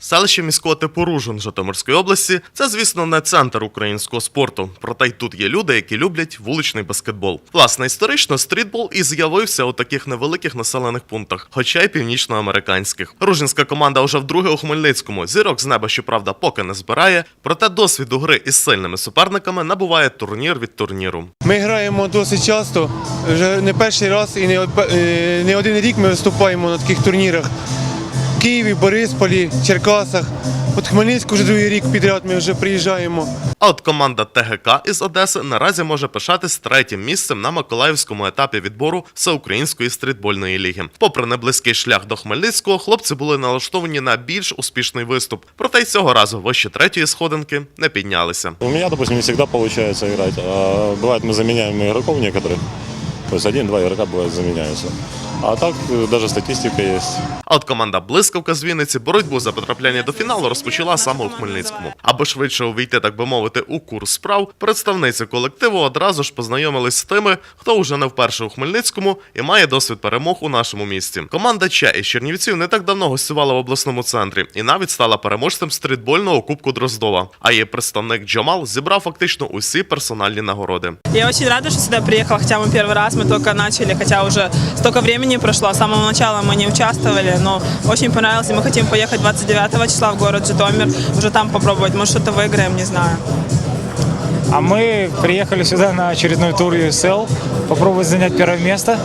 Селище міського типу Ружин Житомирської області це, звісно, не центр українського спорту. Проте й тут є люди, які люблять вуличний баскетбол. Власне, історично стрітбол і з'явився у таких невеликих населених пунктах, хоча й північноамериканських. Ружинська команда вже вдруге у Хмельницькому. Зірок з неба, щоправда, поки не збирає. Проте досвіду гри із сильними суперниками набуває турнір від турніру. Ми граємо досить часто, вже не перший раз і не, е, один рік ми виступаємо на таких турнірах. В Києві, Борисполі, Черкасах. От Хмельницьку вже другий рік підряд ми вже приїжджаємо. А от команда ТГК із Одеси наразі може пишатись третім місцем на Миколаївському етапі відбору всеукраїнської стрітбольної ліги. Попри неблизький шлях до Хмельницького, хлопці були налаштовані на більш успішний виступ. Проте й цього разу вище третьої сходинки не піднялися. У меня, допустим, не всегда получается играть. А бывает, мы заменяем игроков некоторых. То есть один-два игрока бывает заменяются. А так э, даже статистика есть. А от команда Блискавка з Вінниці боротьбу за потрапляння до фіналу розпочала саме у Хмельницькому. Аби швидше увійти, так би мовити, у курс справ, представниці колективу одразу ж познайомились з тими, хто уже не вперше у Хмельницькому і має досвід перемог у нашому місті. Команда Че із Чернівців не так давно гостювала в обласному центрі і навіть стала переможцем стрітбольного кубку Дроздова. А її представник Джамал зібрав фактично усі персональні нагороди. Я очень рада, что сюда приехала, хотя мы первый раз, Мы только начали, хотя уже столько времени прошло, с самого начала мы не участвовали, но очень понравилось, и мы хотим поехать 29 числа в город Житомир, уже там попробовать, может что-то выиграем, не знаю. А мы приехали сюда на очередной тур USL, попробовать занять первое место,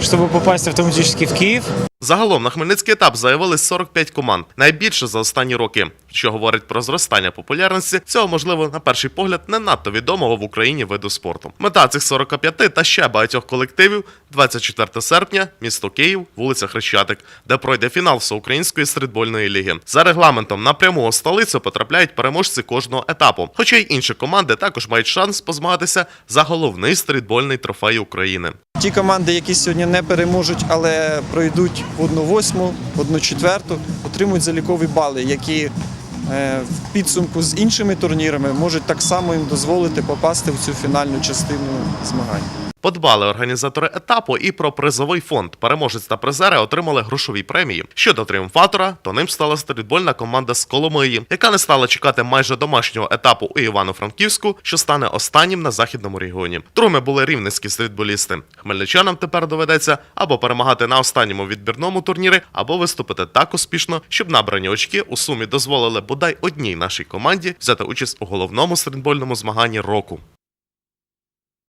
чтобы попасть автоматически в Киев. Загалом на хмельницький етап заявились 45 команд, найбільше за останні роки, що говорить про зростання популярності цього, можливо, на перший погляд, не надто відомого в Україні виду спорту. Мета цих 45 та ще багатьох колективів 24 серпня, місто Київ, вулиця Хрещатик, де пройде фінал всеукраїнської стрітбольної ліги. За регламентом напряму у столицю потрапляють переможці кожного етапу. Хоча й інші команди також мають шанс позмагатися за головний стрітбольний трофей України. Ті команди, які сьогодні не переможуть, але пройдуть одну восьму, одну четверту, отримують залікові бали, які е, в підсумку з іншими турнірами можуть так само їм дозволити попасти в цю фінальну частину змагань. Подбали організатори етапу і про призовий фонд. Переможець та призери отримали грошові премії. Щодо тріумфатора, то ним стала стрітбольна команда з Коломиї, яка не стала чекати майже домашнього етапу у Івано-Франківську, що стане останнім на західному регіоні. Другими були рівненські стрітболісти. Хмельничанам тепер доведеться або перемагати на останньому відбірному турнірі, або виступити так успішно, щоб набрані очки у сумі дозволили бодай одній нашій команді взяти участь у головному стрітбольному змаганні року.